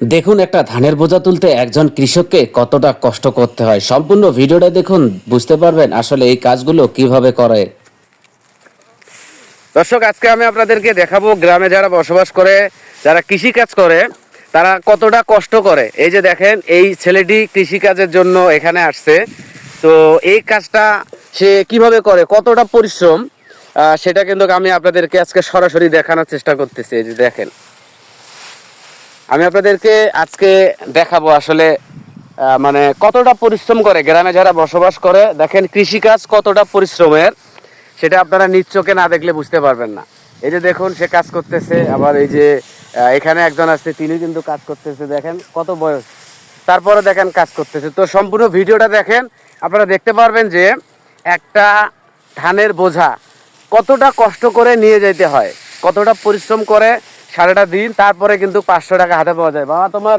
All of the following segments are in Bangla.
দেখুন, একটা ধানের বোঝা তুলতে একজন কৃষককে কতটা কষ্ট করতে হয়। সম্পূর্ণ ভিডিওটা দেখুন, বুঝতে পারবেন আসলে এই কাজগুলো কীভাবে করে। দর্শক, আজকে আমি আপনাদেরকে দেখাবো গ্রামে যারা বসবাস করে, যারা কৃষি কাজ করে, তারা কতটা কষ্ট করে। এই যে দেখেন, এই ছেলেটি কৃষি কাজের জন্য এখানে আসছে। তো এই কাজটা সে কীভাবে করে, কতটা পরিশ্রম সেটা কিন্তু আমি আপনাদেরকে আজকে সরাসরি দেখানোর চেষ্টা করতেছি। এই যে দেখেন। আমি আপনাদেরকে আজকে দেখাবো আসলে মানে কতটা পরিশ্রম করে, গ্রামে যারা বসবাস করে, দেখেন কৃষিকাজ কতটা পরিশ্রমের, সেটা আপনারা নিজ না দেখলে বুঝতে পারবেন না। এই যে দেখুন, সে কাজ করতেছে, আবার এই যে এখানে একজন আছে, তিনি কিন্তু কাজ করতেছে, দেখেন কত বয়স। তারপরে দেখেন কাজ করতেছে। তো সম্পূর্ণ ভিডিওটা দেখেন, আপনারা দেখতে পারবেন যে একটা ধানের বোঝা কতটা কষ্ট করে নিয়ে যেতে হয়, কতটা পরিশ্রম করে সারাটা দিন তারপরে কিন্তু পাঁচশো টাকা হাতে পাওয়া যায়। বাবা তোমার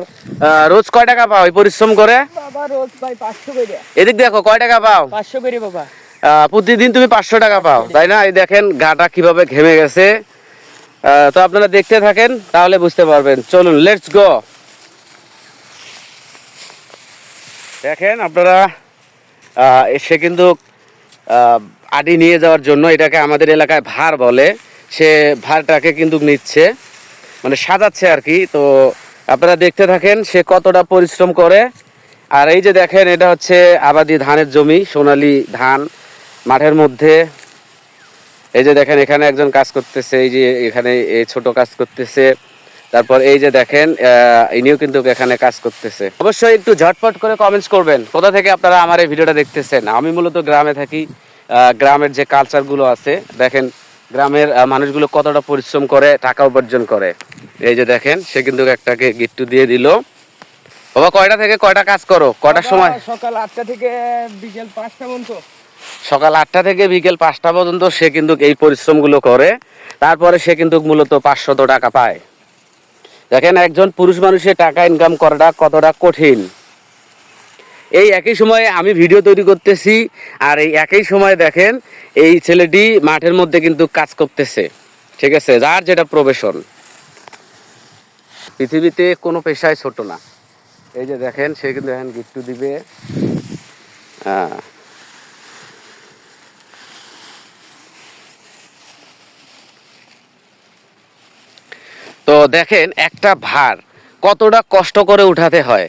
রোজ কয় টাকা পাও পরিশ্রম করে? বাবা রোজ ভাই পাঁচশো করে। এদিক দেখো কয় টাকা পাও? পাঁচশো করে বাবা। প্রতিদিন তুমি পাঁচশো টাকা পাও তাই না? এই দেখেন গাটা কীভাবে ঘেমে গেছে। তো আপনারা দেখতে থাকেন তাহলে বুঝতে পারবেন। চলুন লেটস গো দেখেন আপনারা সে কিন্তু আডি নিয়ে যাওয়ার জন্য এটাকে আমাদের এলাকায় ভার বলে। সে ভারটাকে কিন্তু নিচ্ছে। মানে সাজাচ্ছে আর কি। তো আপনারা দেখতে থাকেন সে কতটা পরিশ্রম করে। আর এই যে দেখেন, এটা হচ্ছে আবাদি ধানের জমি, সোনালী ধান মাঠের মধ্যে। এই যে দেখেন, এখানে একজন কাজ করতেছে, এই যে এখানে এই ছোট কাজ করতেছে। তারপর এই যে দেখেন ইনিও কিন্তু এখানে কাজ করতেছে। অবশ্যই একটু ঝটপট করে কমেন্টস করবেন, কোথা থেকে আপনারা আমার এই ভিডিওটা দেখতেছেন? আমি মূলত গ্রামে থাকি গ্রামের যে কালচারগুলো আছে, দেখেন গ্রামের মানুষগুলো কতটা পরিশ্রম করে টাকা উপার্জন করে। এই যে দেখেন সে কিন্তু একটাকে গিট্টু দিয়ে দিল। বাবা কয়টা থেকে কয়টা কাজ করো? কয়টার সময়? সকাল আটটা থেকে বিকেল পাঁচটা পর্যন্ত। সকাল আটটা থেকে বিকেল পাঁচটা পর্যন্ত সে কিন্তু এই পরিশ্রমগুলো করে। তারপরে সে কিন্তু মূলত পাঁচশত টাকা পায়। দেখেন একজন পুরুষ মানুষের টাকা ইনকাম করাটা কতটা কঠিন। এই একই সময়ে আমি ভিডিও তৈরি করতেছি, আর এই একই সময় দেখেন এই ছেলেটি মাঠের মধ্যে কিন্তু কাজ করতেছে, ঠিক আছে? যার যেটা প্রবেশন পৃথিবীতে কোনো পেশায় ছোট না। এই যে দেখেন, সে কিন্তু এখন গিফট দিবে। হ্যাঁ। তো দেখেন, একটা ভার কতটা কষ্ট করে উঠাতে হয়।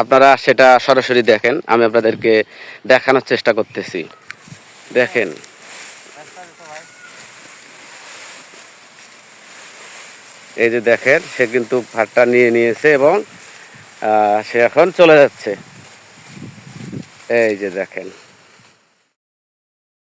আপনারা সেটা সরাসরি দেখেন, আমি আপনাদেরকে দেখানোর চেষ্টা করতেছি। দেখেন। এই যে দেখেন, সে কিন্তু ভাতটা নিয়ে নিয়েছে এবং সে এখন চলে যাচ্ছে। এই যে দেখেন।